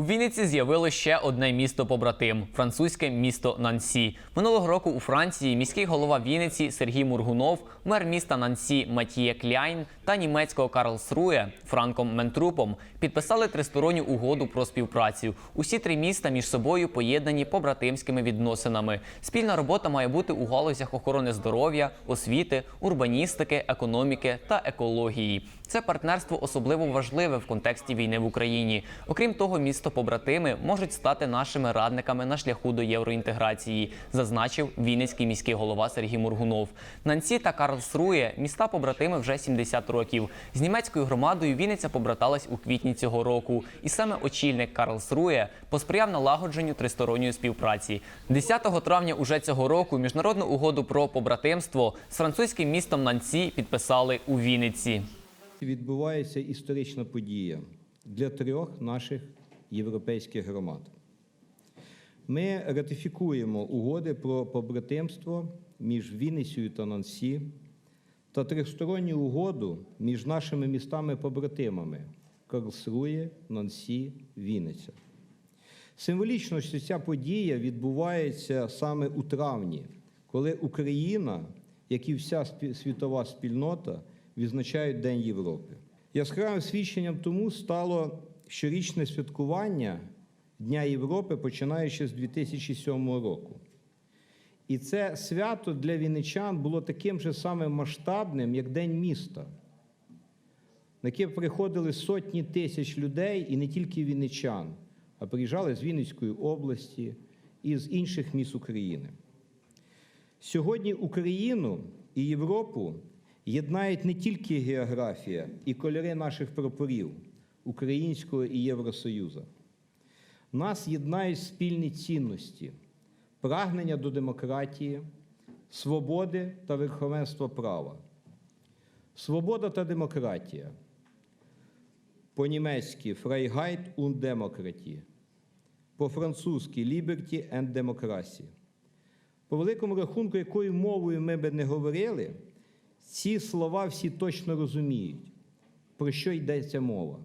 У Вінниці з'явилось ще одне місто побратим французьке місто Нансі. Минулого року у Франції міський голова Вінниці Сергій Мургунов, мер міста Нансі Матіє Кляйн та німецького Карлсрує Франком Ментрупом підписали тристоронню угоду про співпрацю. Усі три міста між собою поєднані побратимськими відносинами. Спільна робота має бути у галузях охорони здоров'я, освіти, урбаністики, економіки та екології. Це партнерство особливо важливе в контексті війни в Україні. Окрім того, місто побратими можуть стати нашими радниками на шляху до євроінтеграції, зазначив Вінницький міський голова Сергій Мургунов. Нансі та Карлсрує міста побратими вже 70 років. З німецькою громадою Вінниця побраталась у квітні цього року, і саме очільник Карлсрує посприяв налагодженню тристоронньої співпраці. 10 травня уже цього року міжнародну угоду про побратимство з французьким містом Нансі підписали у Вінниці. Відбувається історична подія для трьох наших європейських громад. Ми ратифікуємо угоди про побратимство між Вінницею та Нансі та тристоронню угоду між нашими містами-побратимами Карлсрує, Нансі, Вінниця. Символічно, що ця подія відбувається саме у травні, коли Україна, як і вся світова спільнота, відзначають День Європи. Яскравим свідченням тому стало щорічне святкування Дня Європи, починаючи з 2007 року. І це свято для вінничан було таким же самим масштабним, як День міста, на яке приходили сотні тисяч людей, і не тільки вінничан, а приїжджали з Вінницької області і з інших міст України. Сьогодні Україну і Європу єднають не тільки географія і кольори наших прапорів Українського і Євросоюзу. Нас єднають спільні цінності, прагнення до демократії, свободи та верховенства права. Свобода та демократія. По-німецьки Freiheit und Demokratie. По-французьки Liberty and Democracy. По великому рахунку, якою мовою ми би не говорили, ці слова всі точно розуміють, про що йдеться мова.